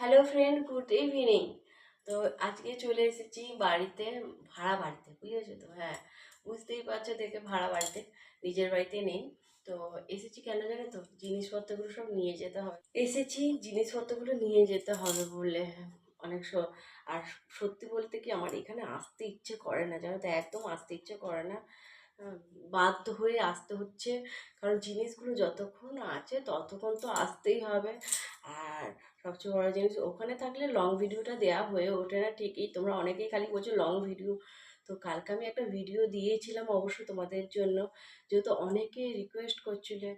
Hello friend good evening তো আজকে চলে এসেছি বাড়িতে, ভাড়া বাড়িতে, বুঝেছ তো? হ্যাঁ বুঝতেই পারছ দেখে ভাড়া বাড়িতে, নিজের বাড়িতে নেই। তো এসেছি কেন জানো তো? জিনিসপত্রগুলো সব নিয়ে যেতে হবে। এসেছি, জিনিসপত্রগুলো নিয়ে যেতে হবে বলে অনেক স- আর সত্যি বলতে কি আমার এখানে আসতে ইচ্ছে করে না, জানো তো? একদম আসতে ইচ্ছে করে না। বাধ্য হয়ে আসতে হচ্ছে। কারণ জিনিসগুলো যতক্ষণ আছে, ততক্ষণ তো আসতেই হবে। আর সবচেয়ে বড় জিনিস, ওখানে থাকলে লং ভিডিওটা দেওয়া হয়ে ওঠে না ঠিকই। তোমরা অনেকেই খালি বলছো লং ভিডিও তো কালকে আমি একটা ভিডিও দিয়েছিলাম অবশ্য তোমাদের জন্য, যেহেতু অনেকে রিকোয়েস্ট করছিলে।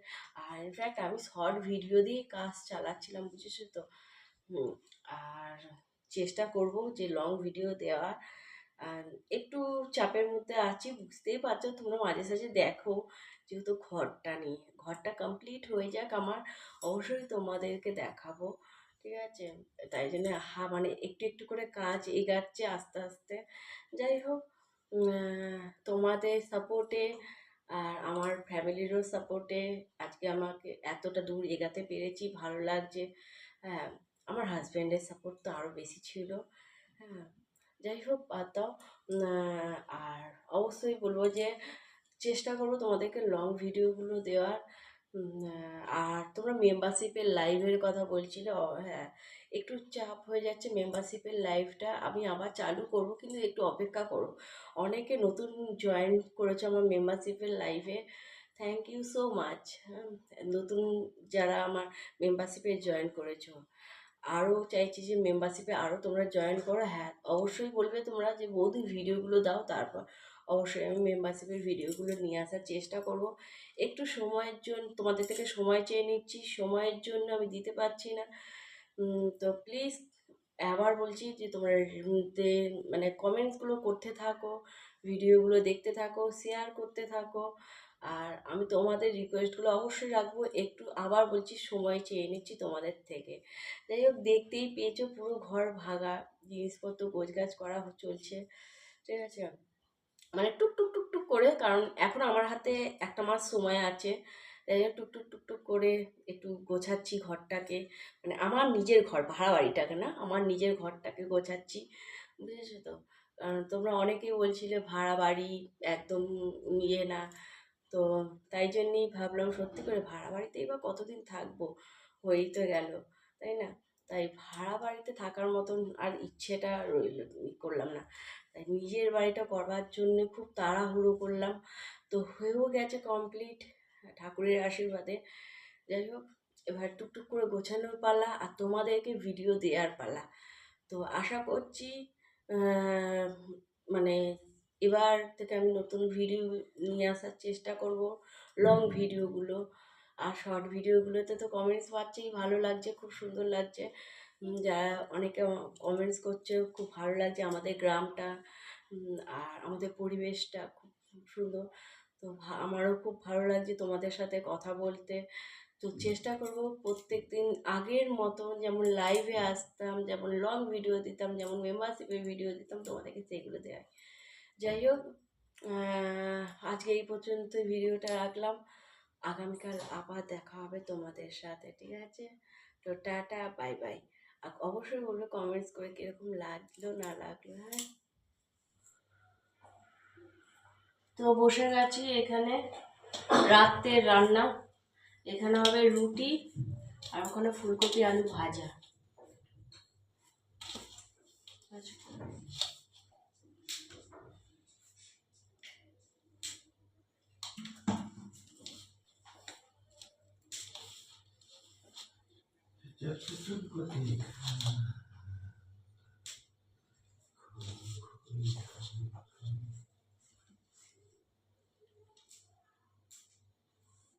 আর ইনফ্যাক্ট আমি শর্ট ভিডিও দিয়ে কাজ চালাচ্ছিলাম, বুঝেছ তো? আর চেষ্টা করব যে লং ভিডিও দেওয়ার। আর একটু চাপের মধ্যে আছি, বুঝতেই পারছ। তোমরা মাঝে সাঝে দেখো যেহেতু ঘরটা নেই। ঘরটা কমপ্লিট হয়ে যাক, আমার অবশ্যই তোমাদেরকে দেখাবো, ঠিক আছে? তাই জন্য হা মানে একটু একটু করে কাজ এগাচ্ছে আস্তে আস্তে। যাই হোক তোমাদের সাপোর্টে আর আমার ফ্যামিলিরও সাপোর্টে আজকে আমাকে এতটা দূর এগাতে পেরেছি, ভালো লাগছে। হ্যাঁ আমার হাজব্যান্ডের সাপোর্ট তো আরও বেশি ছিল। হ্যাঁ যাই হোক বাদ দাও। আর অবশ্যই বলব যে, চেষ্টা করব তোমাদেরকে লং ভিডিওগুলো দেওয়ার। আর তোমরা মেম্বারশিপের লাইভের কথা বলছিলে হ্যাঁ একটু চাপ হয়ে যাচ্ছে মেম্বারশিপের লাইভটা আমি আবার চালু করব, কিন্তু একটু অপেক্ষা করো। অনেকে নতুন জয়েন করেছে আমার মেম্বারশিপের লাইভে থ্যাংক ইউ সো মাচ নতুন যারা আমার মেম্বারশিপে জয়েন করেছ। আরও চাইছি যে মেম্বারশিপে আরও তোমরা জয়েন করো। হ্যাঁ অবশ্যই বলবে তোমরা যে বৌদি ভিডিওগুলো দাও, তারপর অবশ্যই আমি মেম্বারশিপের ভিডিওগুলো নিয়ে আসার চেষ্টা করব। একটু সময়ের জন্য, তোমাদের থেকে সময় চেয়ে নিচ্ছি, সময়ের জন্য আমি দিতে পারছি না। তো প্লিজ আবার বলছি যে তোমরা মানে কমেন্টসগুলো করতে থাকো ভিডিওগুলো দেখতে থাকো শেয়ার করতে থাকো। আর আমি তোমাদের রিকোয়েস্টগুলো অবশ্যই রাখব। একটু আবার বলছি, সময় চেয়ে নিচ্ছি তোমাদের থেকে। যাই হোক, দেখতেই পেয়েছ পুরো ঘর ভাঙা, জিনিসপত্র গোছগাছ করা চলছে। ঠিক আছে? মানে টুক টুক টুক টুক করে, কারণ এখন আমার হাতে একটা মাস সময় আছে। তাই জন্য টুক টুক টুক টুক করে একটু গোছাচ্ছি ঘরটাকে। মানে আমার নিজের ঘর, ভাড়া বাড়িটাকে না, আমার নিজের ঘরটাকে গোছাচ্ছি। বুঝেছ তো? তোমরা অনেকেই বলছিলে, ভাড়া বাড়ি একদম ইয়ে না। তো তাই জন্যেই ভাবলাম সত্যি করে ভাড়া বাড়িতেই বা কতদিন থাকব? হয়েই তো গেল, তাই না? তাই ভাড়া বাড়িতে থাকার মতন আর ইচ্ছেটা রইল করলাম না। তাই নিজের বাড়িটা করবার জন্য খুব তাড়াহুড়ো করলাম। তো হয়েও গেছে কমপ্লিট ঠাকুরের আশীর্বাদে। যাই হোক, এবার টুকটুক করে গোছানোর পালা আর তোমাদেরকে ভিডিও দেওয়ার পালা। তো আশা করছি মানে এবার থেকে আমি নতুন ভিডিও নিয়ে আসার চেষ্টা করব লং ভিডিওগুলো। আর শর্ট ভিডিওগুলোতে তো কমেন্টস পাচ্ছেই, ভালো লাগছে, খুব সুন্দর লাগছে। যারা অনেকে কমেন্টস করছে, খুব ভালো লাগছে আমাদের গ্রামটা আর আমাদের পরিবেশটা খুব সুন্দর। তো আমারও খুব ভালো লাগছে তোমাদের সাথে কথা বলতে। তো চেষ্টা করব প্রত্যেক দিন আগের মতো যেমন লাইভে আসতাম, যেমন লং ভিডিও দিতাম, যেমন মেম্বারশিপের ভিডিও দিতাম, তোমাদেরকে সেগুলো দেয় যাই হোক আজকে এই পর্যন্ত ভিডিওটা রাখলাম। আগামীকাল আবার দেখা হবে তোমাদের সাথে, ঠিক আছে? তো টাটা, বাই বাই। আর অবশ্যই বলবে কমেন্টস করে কীরকম লাগল, না লাগল হ্যাঁ? তো বসে গেছি এখানে রাতের রান্না। এখানে হবে রুটি আর ওখানে ফুলকপি আলু ভাজা। আচ্ছা। Я чуть-чуть